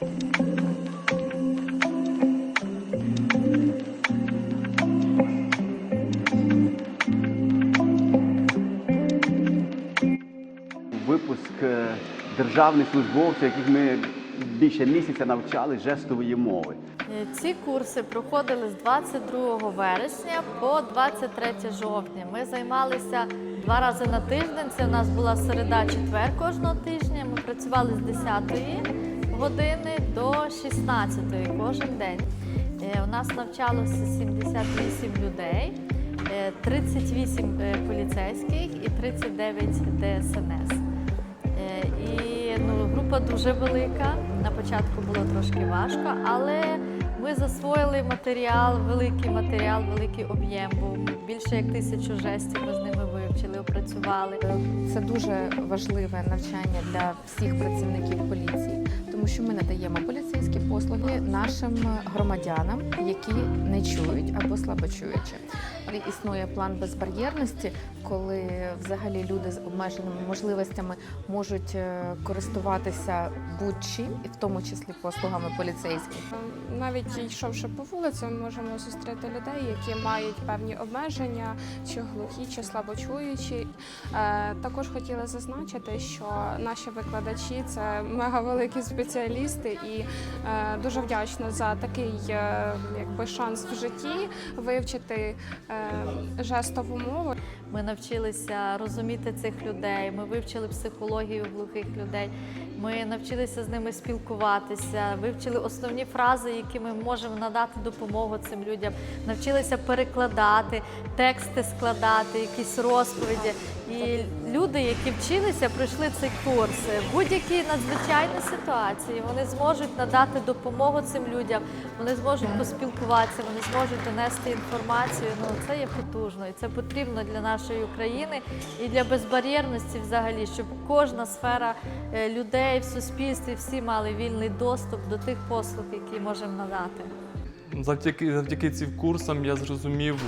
Випуск е, державних службовців, яких ми більше місяця навчали жестової мови. Е, Ці курси проходили з 22 вересня по 23 жовтня. Ми займалися два рази на тиждень. Це у нас була середа, четвер кожного тижня. Ми працювали з 10 години до 16 кожен день. Е, У нас навчалося 78 людей, е, 38 е, поліцейських і 39 ДСНС. Е, І ну, група дуже велика. На початку було трошки важко, але ми засвоїли матеріал, великий матеріал, великий об'єм. Був більше як тисячу жестів. Ми з ними вивчили, опрацювали. Це дуже важливе навчання для всіх працівників поліції, що ми надаємо поліцейські послуги нашим громадянам, які не чують або слабочуючі. Але Існує план безбар'єрності, коли взагалі люди з обмеженими можливостями можуть е, користуватися будь-чим, і в тому числі послугами поліцейських. Навіть йшовши по вулиці, ми можемо зустріти людей, які мають певні обмеження, чи глухі, чи слабочуючі. Е, Також хотіла зазначити, що наші викладачі це мега великі спеціалісти, і е, дуже вдячна за такий якби шанс в житті вивчити жестову мову. Ми навчилися розуміти цих людей. Ми вивчили психологію глухих людей. Ми навчилися з ними спілкуватися, вивчили основні фрази, які ми можемо надати допомогу цим людям. Навчилися перекладати, тексти складати, якісь розповіді. І люди, які вчилися, пройшли цей курс. В будь-якій надзвичайній ситуації вони зможуть надати допомогу цим людям, вони зможуть поспілкуватися, вони зможуть донести інформацію. Ну це є потужно, і це потрібно для нашої України і для безбар'єрності, взагалі, щоб кожна сфера е, людей в суспільстві всі мали вільний доступ до тих послуг, які можемо надати. Завдяки, завдяки цим курсам я зрозумів,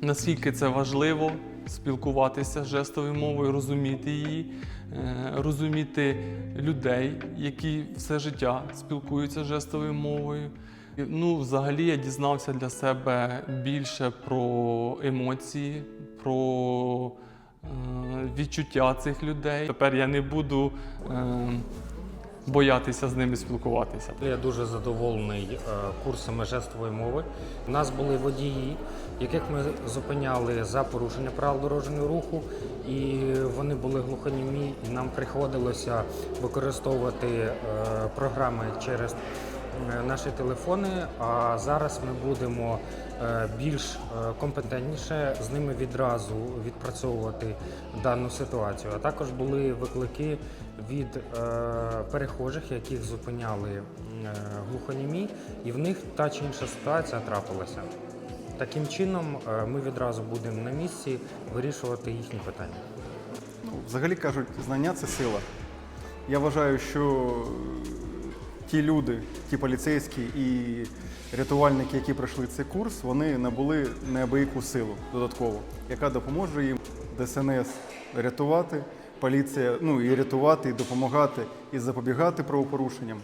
наскільки це важливо спілкуватися жестовою мовою, розуміти її, е, розуміти людей, які все життя спілкуються жестовою мовою. Ну, взагалі я дізнався для себе більше про емоції, про відчуття цих людей. Тепер я не буду е, боятися з ними спілкуватися. Я дуже задоволений е, курсами жестової мови. У нас були водії, яких ми зупиняли за порушення правил дорожнього руху, і вони були глухонімі, і нам приходилося використовувати е, програми через е, наші телефони. А зараз ми будемо е, більш е, компетентніше з ними відразу відпрацьовувати дану ситуацію. А також були виклики від е, перехожих, яких зупиняли е, глухонімі, і в них та чи інша ситуація трапилася. Таким чином, е, ми відразу будемо на місці вирішувати їхні питання. Ну, взагалі кажуть, знання це сила. Я вважаю, що ті люди, ті поліцейські і рятувальники, які пройшли цей курс, вони набули неабияку силу додатково, яка допоможе їм ДСНС рятувати, поліція, ну і рятувати, і допомагати, і запобігати правопорушенням.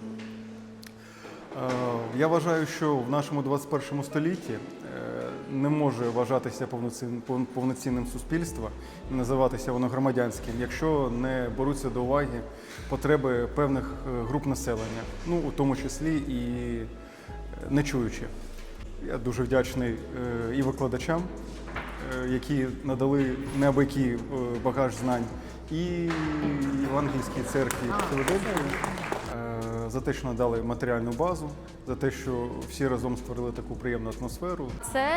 Е, Я вважаю, що в нашому 21 столітті не може вважатися повноцін- пов- повноцінним суспільство і називатися воно громадянським, якщо не беруться до уваги потреби певних е, груп населення, ну у тому числі і е, нечуючі. Я дуже вдячний е, і викладачам, які надали неабиякий багаж знань, і Євангельській церкві Філадельфії за те, що надали матеріальну базу, за те, що всі разом створили таку приємну атмосферу. Це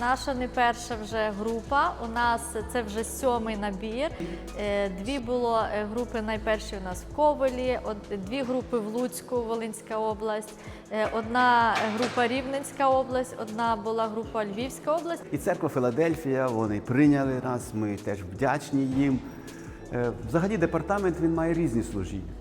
наша не перша вже група. У нас це вже сьомий набір. Е, Дві було е, групи найперші у нас в Ковелі, дві групи в Луцьку, Волинська область, е, одна група Рівненська область, одна була група Львівська область. І церква Філадельфія, вони прийняли нас, ми теж вдячні їм. Взагалі департамент він має різні служіння.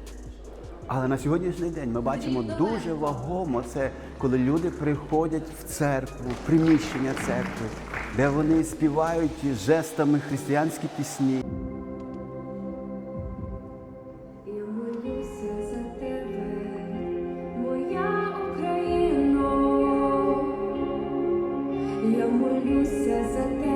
Але на сьогоднішній день ми бачимо дуже вагомо це, коли люди приходять в церкву, в приміщення церкви, де вони співають жестами християнські пісні. Я молюся за тебе.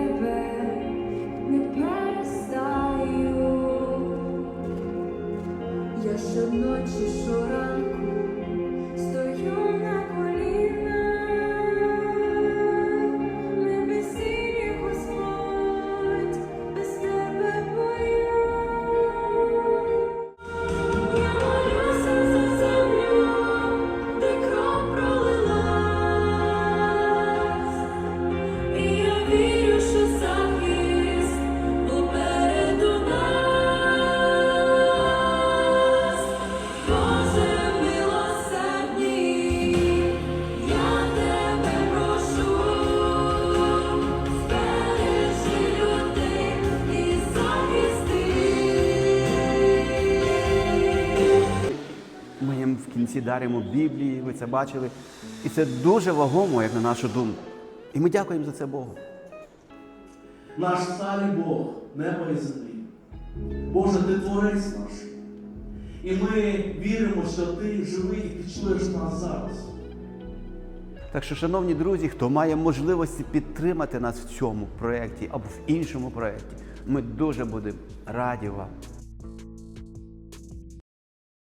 Даримо Біблії, ви це бачили. І це дуже вагомо, як на нашу думку. І ми дякуємо за це Богу. Наш старий Бог, небо і землі. Боже, ти творець наш. І ми віримо, що ти живий і підчуєш нас зараз. Так що, шановні друзі, хто має можливості підтримати нас в цьому проєкті або в іншому проєкті, ми дуже будемо раді вам.